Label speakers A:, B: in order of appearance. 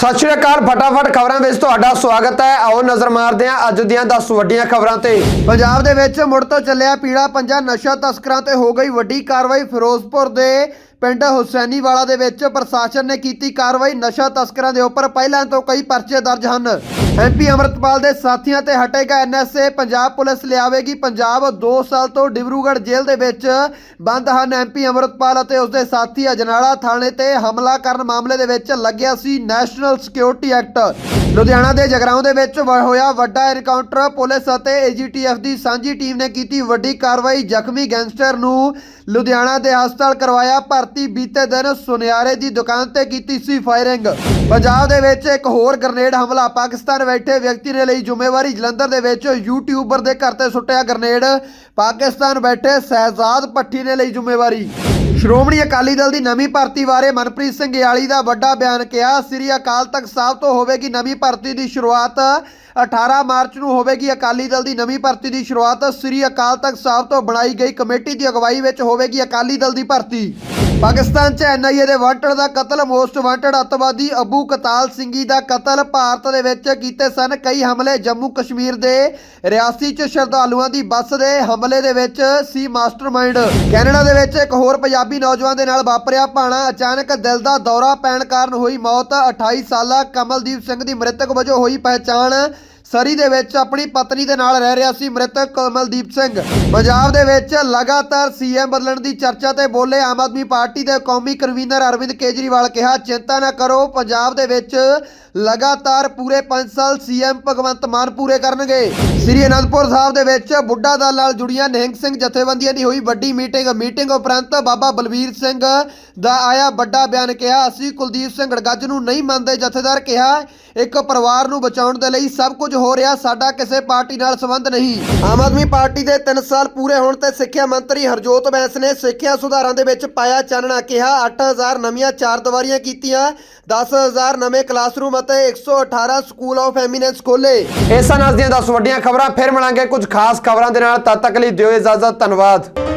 A: ਸਤਿ ਸ਼੍ਰੀ ਅਕਾਲ, ਫਟਾਫਟ ਖਬਰਾਂ ਵਿੱਚ ਤੁਹਾਡਾ ਸਵਾਗਤ ਹੈ। ਆਓ ਨਜ਼ਰ ਮਾਰਦੇ ਹਾਂ ਅੱਜ ਦੀਆਂ 10 ਵੱਡੀਆਂ ਖਬਰਾਂ ਤੇ। ਪੰਜਾਬ ਦੇ ਵਿੱਚ ਮੁੜ ਤੋਂ ਚੱਲਿਆ ਪੀੜਾ, ਪੰਜਾ ਨਸ਼ਾ ਤਸਕਰਾਂ ਤੇ ਹੋ ਗਈ ਵੱਡੀ ਕਾਰਵਾਈ ਫਿਰੋਜ਼ਪੁਰ ਦੇ ਪਿੰਡ ਹੁਸੈਨੀਵਾਲਾ ਦੇ ਵਿੱਚ। ਪ੍ਰਸ਼ਾਸਨ ਨੇ ਕੀਤੀ ਕਾਰਵਾਈ, ਨਸ਼ਾ ਤਸਕਰਾਂ ਦੇ ਉੱਪਰ ਪਹਿਲਾਂ ਤੋਂ ਕਈ ਪਰਚੇ ਦਰਜ ਹਨ। ਐਮਪੀ ਅਮਰਤਪਾਲ ਦੇ ਸਾਥੀਆਂ ਤੇ ਹਟੇਗਾ ਐਨਐਸਏ। ਪੰਜਾਬ ਪੁਲਿਸ ਲਿਆਵੇਗੀ ਪੰਜਾਬ। 2 ਸਾਲ ਤੋਂ ਡਿਬਰੂਗੜ੍ਹ ਜੇਲ੍ਹ ਦੇ ਵਿੱਚ ਬੰਦ ਹਨ ਐਮਪੀ ਅਮਰਤਪਾਲ ਅਤੇ ਉਸਦੇ ਸਾਥੀ ਅਜਨਾਲਾ ਥਾਣੇ ਤੇ ਹਮਲਾ ਕਰਨ ਮਾਮਲੇ ਦੇ ਵਿੱਚ ਲੱਗਿਆ ਸੀ ਨੈਸ਼ਨਲ ਸਿਕਿਉਰਿਟੀ ਐਕਟ। ਲੁਧਿਆਣਾ ਦੇ ਜਗਰਾਉਂ ਦੇ ਵਿੱਚ ਹੋਇਆ ਵੱਡਾ ਐਨਕਾਊਂਟਰ ਪੁਲਿਸ ਅਤੇ ਏਜੀਟੀਐਫ ਦੀ ਸਾਂਝੀ ਟੀਮ ਨੇ ਕੀਤੀ ਵੱਡੀ ਕਾਰਵਾਈ। ਜ਼ਖਮੀ ਗੈਂਗਸਟਰ ਨੂੰ ਲੁਧਿਆਣਾ ਦੇ ਹਸਪਤਾਲ ਕਰਵਾਇਆ। ਭਰਤੀ ਬੀਤੇ ਦਿਨ ਸੁਨਿਆਰੇ ਦੀ ਦੁਕਾਨ ਤੇ ਕੀਤੀ ਸੀ ਫਾਇਰਿੰਗ। ਪੰਜਾਬ ਦੇ ਵਿੱਚ ਇੱਕ ਹੋਰ ਗ੍ਰਨੇਡ ਹਮਲਾ। ਪਾਕਿਸਤਾਨ ਬੈਠੇ ਵਿਅਕਤੀ ਨੇ ਲਈ ਜ਼ਿੰਮੇਵਾਰੀ। ਜਲੰਧਰ ਦੇ ਵਿੱਚ ਯੂਟਿਊਬਰ ਦੇ ਘਰ ਤੇ ਸੁੱਟਿਆ ਗ੍ਰਨੇਡ। ਪਾਕਿਸਤਾਨ ਬੈਠੇ ਸਹਿਜ਼ਾਦ ਪੱਠੀ ਨੇ ਲਈ ਜ਼ਿੰਮੇਵਾਰੀ। ਸ਼੍ਰੋਮਣੀ ਅਕਾਲੀ ਦਲ ਦੀ ਨਵੀਂ ਭਰਤੀ ਬਾਰੇ ਮਨਪ੍ਰੀਤ ਸਿੰਘ ਯਾਲੀ ਦਾ ਵੱਡਾ ਬਿਆਨ ਕਿਹਾ, ਸ੍ਰੀ ਅਕਾਲ ਤਖਤ ਸਾਹਿਬ ਤੋਂ ਹੋਵੇਗੀ ਨਵੀਂ ਭਰਤੀ ਦੀ ਸ਼ੁਰੂਆਤ 18 ਮਾਰਚ ਨੂੰ ਹੋਵੇਗੀ। ਅਕਾਲੀ ਦਲ ਦੀ ਨਵੀਂ ਭਰਤੀ ਦੀ ਸ਼ੁਰੂਆਤ ਸ੍ਰੀ ਅਕਾਲ ਤਖਤ ਸਾਹਿਬ ਤੋਂ ਬਣਾਈ ਗਈ ਕਮੇਟੀ ਦੀ ਅਗਵਾਈ ਵਿੱਚ ਹੋਵੇਗੀ ਅਕਾਲੀ ਦਲ ਦੀ ਭਰਤੀ। ਪਾਕਿਸਤਾਨ 'ਚ ਐਨਆਈਏ ਦੇ ਵਾਂਟਡ ਦਾ ਕਤਲ, ਮੋਸਟ ਵਾਂਟਡ ਅੱਤਵਾਦੀ ਅਬੂ ਕਤਾਲ ਸਿੰਘੀ ਦਾ ਕਤਲ, ਭਾਰਤ ਦੇ ਵਿੱਚ ਕੀਤੇ ਸਨ ਕਈ ਹਮਲੇ, ਜੰਮੂ ਕਸ਼ਮੀਰ ਦੇ ਰਿਆਸੀ 'ਚ ਸ਼ਰਧਾਲੂਆਂ ਦੀ ਬੱਸ ਦੇ ਹਮਲੇ ਦੇ ਵਿੱਚ ਸੀ ਮਾਸਟਰਮਾਈਂਡ। ਕੈਨੇਡਾ ਦੇ ਵਿੱਚ ਇੱਕ ਹੋਰ ਪੰਜਾਬੀ ਨੌਜਵਾਨ ਦੇ ਨਾਲ ਵਾਪਰਿਆ ਭਾਣਾ, ਅਚਾਨਕ ਦਿਲ ਦਾ ਦੌਰਾ ਪੈਣ ਕਾਰਨ ਹੋਈ ਮੌਤ 28 ਸਾਲਾ ਕਮਲਦੀਪ ਸਿੰਘ ਦੀ ਮ੍ਰਿਤਕ ਵਜੋਂ ਹੋਈ ਪਹਿਚਾਣ। ਸਰੀ ਦੇ ਵਿੱਚ ਆਪਣੀ ਪਤਨੀ ਦੇ ਨਾਲ ਰਹਿ ਰਿਹਾ ਸੀ ਮ੍ਰਿਤਕ ਕਮਲਦੀਪ ਸਿੰਘ। ਪੰਜਾਬ ਦੇ ਵਿੱਚ ਲਗਾਤਾਰ ਸੀਐਮ ਬਦਲਣ ਦੀ ਚਰਚਾ ਤੇ ਬੋਲੇ ਆਮ ਆਦਮੀ ਪਾਰਟੀ ਦੇ ਕੌਮੀ ਕਨਵੀਨਰ ਅਰਵਿੰਦ ਕੇਜਰੀਵਾਲ ਕਿਹਾ, ਚਿੰਤਾ ਨਾ ਕਰੋ, ਪੰਜਾਬ ਦੇ ਵਿੱਚ ਲਗਾਤਾਰ ਪੂਰੇ 5 ਸਾਲ ਸੀਐਮ ਭਗਵੰਤ ਮਾਨ ਪੂਰੇ ਕਰਨਗੇ। ਸ੍ਰੀ ਅਨੰਦਪੁਰ ਸਾਹਿਬ ਦੇ ਵਿੱਚ ਬੁੱਢਾ ਦਲ ਨਾਲ ਜੁੜੀਆਂ ਨਿਹੰਗ ਸਿੰਘ ਜਥੇਬੰਦੀਆਂ ਦੀ ਹੋਈ ਵੱਡੀ ਮੀਟਿੰਗ। ਮੀਟਿੰਗ ਉਪਰੰਤ ਬਾਬਾ ਬਲਵੀਰ ਸਿੰਘ ਦਾ ਆਇਆ ਵੱਡਾ ਬਿਆਨ ਕਿਹਾ, ਅਸੀਂ ਕੁਲਦੀਪ ਸਿੰਘ ਗੜਗੱਜ ਨੂੰ ਨਹੀਂ ਮੰਨਦੇ। ਜਥੇਦਾਰ ਕਿਹਾ, ਇੱਕ ਪਰਿਵਾਰ ਨੂੰ ਬਚਾਉਣ ਦੇ ਲਈ ਸਭ ਕੁਝ ਹੋ ਰਿਹਾ, ਸਾਡਾ ਕਿਸੇ ਪਾਰਟੀ ਨਾਲ ਸੰਬੰਧ ਨਹੀਂ। ਆਮ ਆਦਮੀ ਪਾਰਟੀ ਦੇ 3 ਸਾਲ ਪੂਰੇ ਹੋਣ ਤੇ ਸਿੱਖਿਆ ਮੰਤਰੀ ਹਰਜੋਤ ਬੈਂਸ ਨੇ ਸਿੱਖਿਆ ਸੁਧਾਰਾਂ ਦੇ ਵਿੱਚ ਪਾਇਆ ਚਾਨਣਾ ਕਿਹਾ 8000 ਨਵੀਆਂ ਚਾਰ ਦੀਵਾਰੀਆਂ ਕੀਤੀਆਂ 10000 ਨਵੇਂ ਕਲਾਸਰੂਮ ਅਤੇ 118 ਸਕੂਲ ਆਫ ਐਮੀਨੈਂਸ ਖੋਲੇ ਇਹ ਸਨ ਦੀਆਂ 10 ਵੱਡੀਆਂ ਖਬਰਾਂ, ਫਿਰ ਮਿਲਾਂਗੇ ਕੁਝ ਖਾਸ ਖਬਰਾਂ ਦੇ ਨਾਲ, ਤਦ ਤੱਕ ਲਈ ਦਿਓ ਇਜਾਜ਼ਤ, ਧੰਨਵਾਦ।